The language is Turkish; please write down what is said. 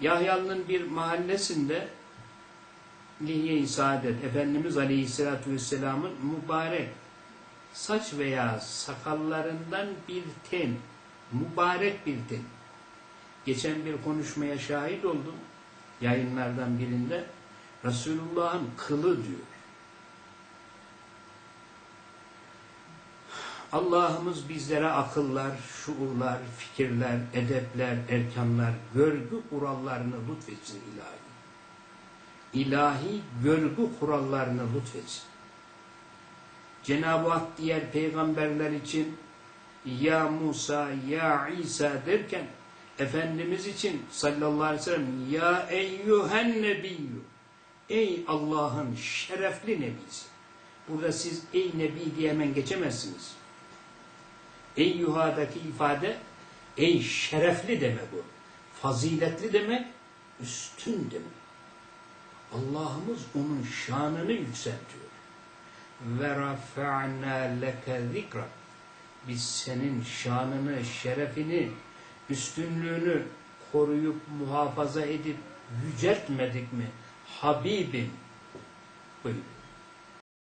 Yahya'nın bir mahallesinde Lihiye-i Saadet Efendimiz Aleyhisselatü Vesselam'ın mübarek saç veya sakallarından bir ten, mübarek bir ten. Geçen bir konuşmaya şahit oldum yayınlardan birinde. Resulullah'ın kılı diyor. Allah'ımız bizlere akıllar, şuurlar, fikirler, edepler, erkanlar, görgü kurallarını lütfetsin ilahi. İlahi görgü kurallarını lütfetsin. Cenab-ı Hak diğer peygamberler için ya Musa, ya İsa derken Efendimiz için sallallahu aleyhi ve sellem ya eyyühen nebiyyü ey Allah'ın şerefli nebisi. Burada siz ey nebi diye hemen geçemezsiniz. Eyyuha'daki ifade ey şerefli demek bu. Faziletli demek, üstün demek. Allah'ımız onun şanını yükseltiyor. Ve rafa'na leke zikrak. Biz senin şanını, şerefini, üstünlüğünü koruyup muhafaza edip yüceltmedik mi? Habibim. Buyurun.